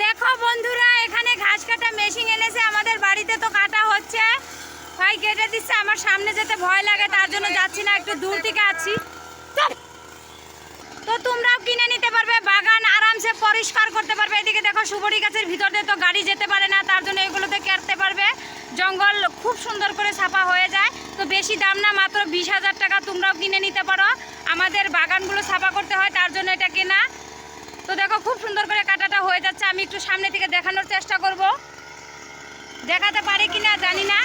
দেখো বন্ধুরা, এখানে ঘাস কাটা মেশিন এনেছে, আমাদের বাড়িতে তো কাটা হচ্ছে। ভাই, কেটে দিচ্ছে, আমার সামনে যেতে ভয় লাগে, তার জন্য যাচ্ছি না, একটু দূর থেকে আছি তো তোমরাও কিনে নিতে পারবে, বাগান আরামসে পরিষ্কার করতে পারবে। এদিকে দেখো সুবরি গাছের ভিতর তো গাড়ি যেতে পারে না, তার জন্য এগুলোতে কাটতে পারবে। জঙ্গল খুব সুন্দর করে ছাপা হয়ে যায়। তো বেশি দাম না, মাত্র বিশ হাজার টাকা তোমরাও কিনে নিতে পারো। আমাদের বাগানগুলো ছাপা করতে হয়, তার জন্য এটা কেনা। তো দেখো, খুব সুন্দর করে কাটাটা আমি একটু সামনে থেকে দেখানোর চেষ্টা করব। দেখাতে পারি কি না জানি না।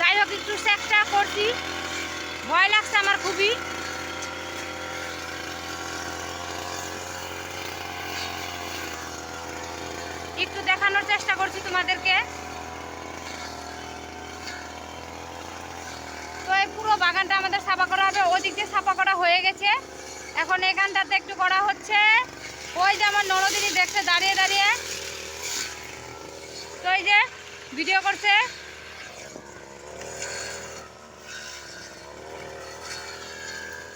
যাই হোক, একটু চেষ্টা করছি। ভয় লাগছে আমার খুবই। একটু দেখানোর চেষ্টা করছি তোমাদেরকে। তো এই পুরো বাগানটা আমাদের সাফা করা হবে। ওদিক দিয়ে সাফা করা হয়ে গেছে। এখন এখানটাতে একটু করা হচ্ছে। ওই যে আমার নরদিনী দেখতে দাঁড়িয়ে এই যে ভিডিও করছে।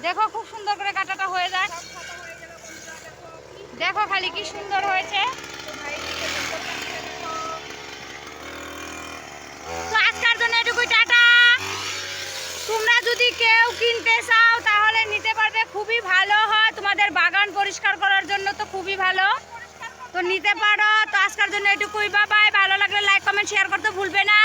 দেখো খুব সুন্দর করে কাটাটা হয়ে যায়। দেখো খালি কি সুন্দর হয়েছে। তো আজকের জন্য এটুকুই, টাটা। তোমরা যদি কেউ কিনতে চাও, তাহলে নিতে পারবে। খুবই ভালো হয়। তোমাদের বাগান পরিষ্কার করার জন্য তো খুবই ভালো। তো নিতে পারো। তো আজকের জন্য এটুকুই। বাবাই ভালো লাগলে লাইক কমেন্ট শেয়ার করতে ভুলবে না।